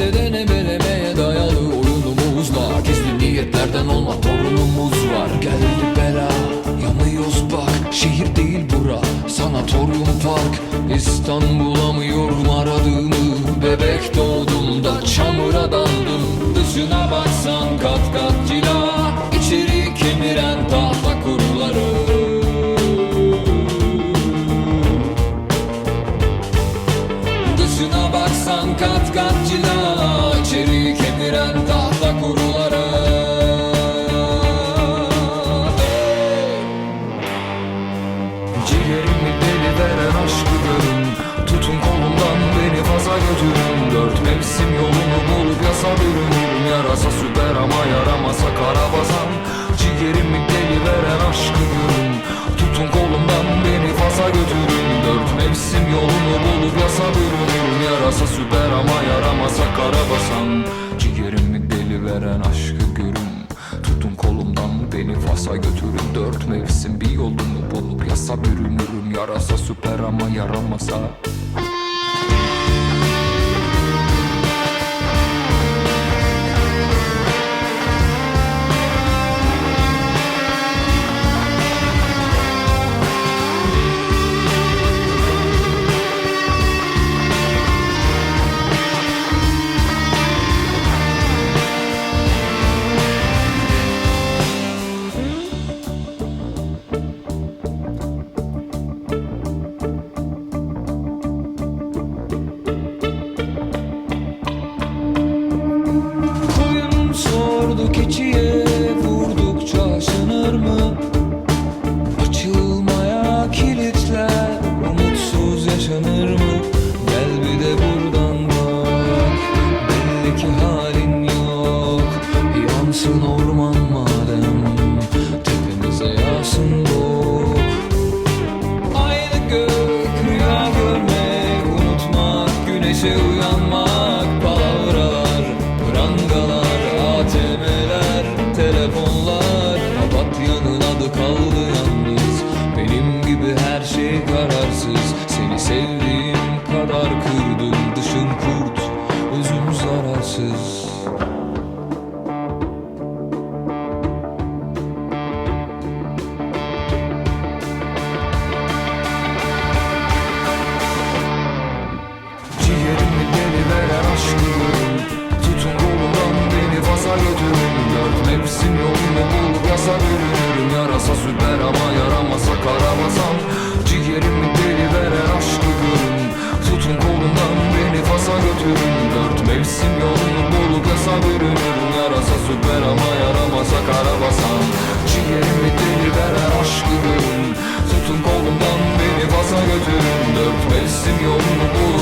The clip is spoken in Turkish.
Elemeden ebelemeye dayalı oyunumuzla Gizli niyetlerden olma torunumuz var. Geldi bela yanıyoruz bak. Şehir değil bura sanatoryum park. İstanbul'a mı yorum aradığımı Bebek doğduğumda çamura daldım Dışına baksan kat kat cila. İçeri kemiren tahta kuruları. Dışına baksan kat kat cila Dört mevsim bir yolunu bulup yasa bürünürüm. Yarasa süper ama yaramasa sordu keçiye vurdukça aşınır mı? Açılmaya kilitler umutsuz yaşanır mı? Gel bir de buradan bak Belli ki Papatya'nın adı kaldı yalnız. Benim gibi her şey kararsız. Seni sevdiğim kadar kırdım. Dışın kurt, özüm zararsız. Ciğerimi deli veren aşkı görün Tutun kolumdan beni fasa götürün Dört mevsim yolunu bulup yasa bürünürüm süper ama yaramasa karabasan Ciğerimi deli veren aşkı görün Tutun kolumdan beni fasa götürün. Dört mevsim yolunu bulup